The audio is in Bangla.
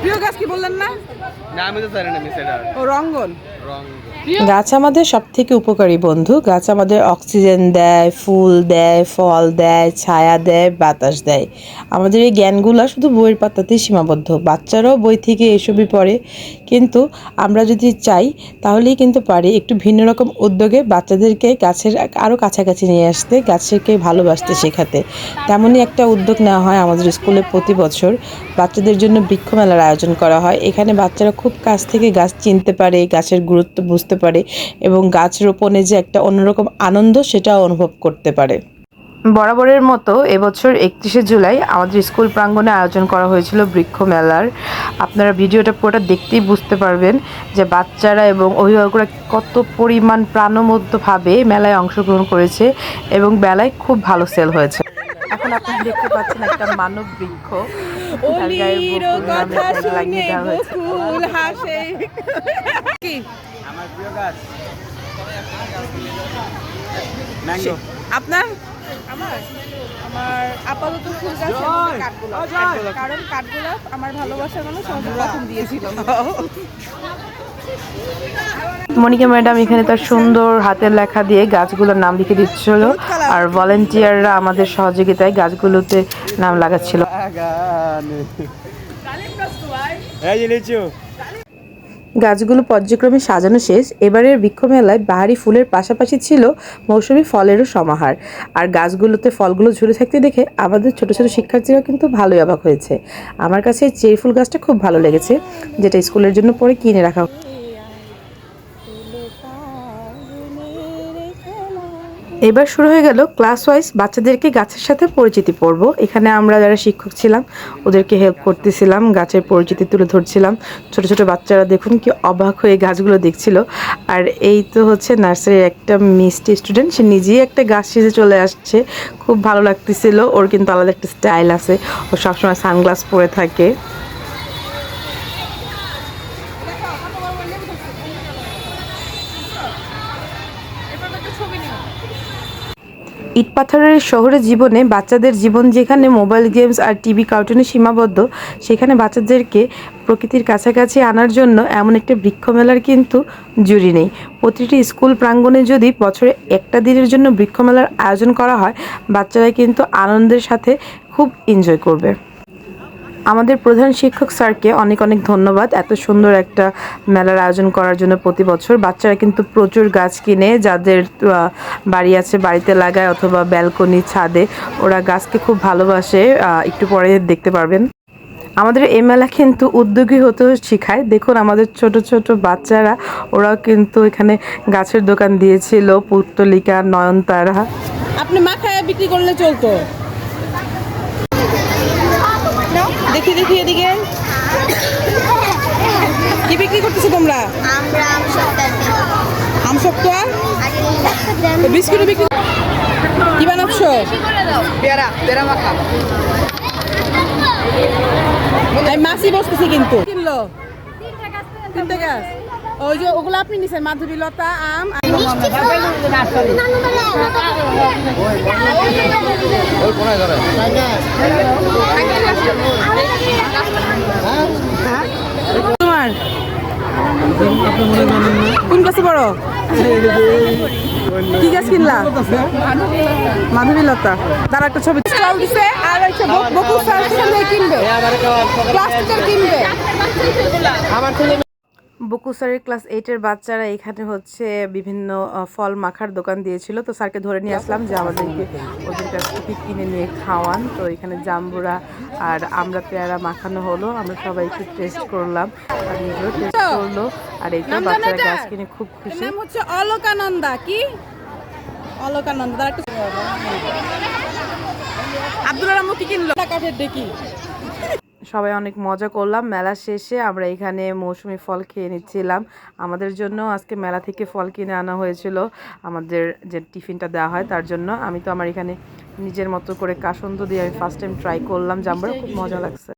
প্রিয় গাছ কি বললেন না? না আমি তো জানি না মিস এটা ও রঙ্গন। গাছ আমাদের সব থেকে উপকারী বন্ধু। গাছ আমাদের অক্সিজেন দেয়, ফুল দেয়, ফল দেয়, ছায়া দেয়, বাতাস দেয়। আমাদের এই জ্ঞানগুলো শুধু বইয়ের পাতাতেই সীমাবদ্ধ। বাচ্চারাও বই থেকে এসবই পড়ে। কিন্তু আমরা যদি চাই, তাহলেই কিন্তু পারি একটু ভিন্ন রকম উদ্যোগে বাচ্চাদেরকে গাছের আরও কাছাকাছি নিয়ে আসতে, গাছকে ভালোবাসতে শেখাতে। তেমনই একটা উদ্যোগ নেওয়া হয় আমাদের স্কুলে প্রতি বছর। বাচ্চাদের জন্য বৃক্ষ মেলার আয়োজন করা হয়। এখানে বাচ্চারা খুব কাছ থেকে গাছ চিনতে পারে, গাছের গুরুত্ব বুঝতে পারে এবং গাছ রোপণে যে একটা অন্যরকম আনন্দ সেটাও অনুভব করতে পারে। বরাবরের মতো এবছর একত্রিশে জুলাই আমাদের স্কুল প্রাঙ্গণে আয়োজন করা হয়েছিল বৃক্ষ মেলার। আপনারা ভিডিওটা পুরোটা দেখতেই বুঝতে পারবেন যে বাচ্চারা এবং অভিভাবকরা কত পরিমাণ প্রাণবদ্ধভাবে মেলায় অংশগ্রহণ করেছে এবং মেলায় খুব ভালো সেল হয়েছে। এখন আপনারা দেখতে পাচ্ছেন একটা মানব বৃক্ষ। তার কথা হয়েছে। বকুল হাসে। কি? আমার প্রিয় গাছ। ম্যাঙ্গো আপনার? আমার? আমার আপাতত ফুল গাছ কাঠগোলাপ। কাঠগোলাপ। কারণ কাঠগোলাপ আমার ভালোবাসার মানুষ আমাকে প্রথম দিয়েছিল। মনিকা ম্যাডাম এখানে তার সুন্দর হাতের লেখা দিয়ে গাছগুলোর নাম লিখে দিচ্ছিল। আর ভলেন্টিয়াররা আমাদের সহযোগিতায় গাছগুলোতে নাম লাগাচ্ছিল। গাছগুলো পর্যক্রমে সাজানো শেষ। এবারের বৃক্ষ মেলায় বাহারি ফুলের পাশাপাশি ছিল মৌসুমি ফলেরও সমাহার। আর গাছগুলোতে ফলগুলো ঝুলে থাকতে দেখে আমাদের ছোট ছোট শিক্ষার্থীরা কিন্তু ভালোই অবাক হয়েছে। আমার কাছে এই চেরি ফুল গাছটা খুব ভালো লেগেছে যেটা স্কুলের জন্য পরে কিনে রাখা এবার শুরু হয়ে গেল ক্লাস ওয়াইজ বাচ্চাদেরকে গাছের সাথে পরিচিতি পর্ব। এখানে আমরা যারা শিক্ষক ছিলাম, ওদেরকে হেল্প করতেছিলাম, গাছের পরিচিতি তুলে ধরছিলাম। ছোট ছোট বাচ্চারা দেখুন কি অবাক হয়ে গাছগুলো দেখছিল। আর এই তো হচ্ছে নার্সারির একটা মিষ্টি স্টুডেন্ট সে নিজেই একটা গাছ সেজে চলে আসছে। খুব ভালো লাগতেছিল, ওর কিন্তু আলাদা একটা স্টাইল আছে। ও সবসময় সানগ্লাস পরে থাকে। ইট পাথরের শহরে জীবনে বাচ্চাদের জীবন যেখানে মোবাইল গেমস আর টিভি কার্টুনে সীমাবদ্ধ, সেখানে বাচ্চাদেরকে প্রকৃতির কাছাকাছি আনার জন্য এমন একটা বৃক্ষ মেলার কিন্তু জুড়ি নেই। প্রতিটি স্কুল প্রাঙ্গণে যদি বছরে একটা দিনের জন্য বৃক্ষ মেলার আয়োজন করা হয় বাচ্চারা কিন্তু আনন্দের সাথে খুব এনজয় করবে। আমাদের প্রধান শিক্ষক স্যারকে অনেক অনেক ধন্যবাদ এত সুন্দর একটা মেলার আয়োজন করার জন্য প্রতি বছর। বাচ্চারা কিন্তু প্রচুর গাছ কিনে, যাদের বাড়ি আছে বাড়িতে লাগায় অথবা ব্যালকনি, ছাদে, ওরা গাছকে খুব ভালোবাসে একটু পরে দেখতে পারবেন। আমাদের এই মেলা কিন্তু উদ্যোগী হতে শেখায়। দেখুন আমাদের ছোট ছোট বাচ্চারা, ওরাও কিন্তু এখানে গাছের দোকান দিয়েছিল, পুত্তলিকা, নয়নতারা। আপনি মাখায় বিক্রি করলে চলতো? দেখি দেখি এদিকে কি বিক্রি করতেছো তোমরা আম শক্তোয়া আগে বিস্কুট বিক্রি কি বানাচ্ছ পেয়ারা পেয়ারা মাখা আমি মাসি বসতেছি কিন্তু কিনলো তিনটে গাছ ওই যে ওগুলো আপনি নিছেন মাধবী লতা আম আর ওই কোনায় তোমার? কোন ক্লাসে পড়ো? কি গাছ কিনলা? মাধবী লতা। তার একটা ছবি স্টল দিছে আর হচ্ছে বকুল স্যার থেকে কিনবে। আমার কিনবে বকু স্যারের ক্লাস এইটের বাচ্চারা এখানে হচ্ছে বিভিন্ন ফল মাখার দোকান দিয়েছিল। তো স্যারকে ধরে নিয়ে আসলাম যে আমাদেরকে ওদের কাছ থেকে কিনে নিয়ে খাওয়ান। তো এখানে জাম্বুরা আর আমরা পেয়ারা মাখানো হলো। আমরা সবাই একটু টেস্ট করলাম। আর নিজেও টেস্ট করল। আর এই বাচ্চারা গাছ কিনে খুব খুশি। হচ্ছে অলোকানন্দা। কি? অলোকানন্দা। আব্দুল রামু কি কিনলো? কাঠের ডেকি। সবাই অনেক মজা করলাম। মেলা শেষে আমরা এখানে মৌসুমি ফল খেয়ে নিচ্ছিলাম। আমাদের জন্য আজকে মেলা থেকে ফল কিনে আনা হয়েছিল। আমাদের যে টিফিনটা দেওয়া হয় তার জন্য। আমি তো আমার এখানে নিজের মতো করে কাসন্দ দিয়ে আমি ফার্স্ট টাইম ট্রাই করলাম। জাম্বুরা খুব মজা লাগছে।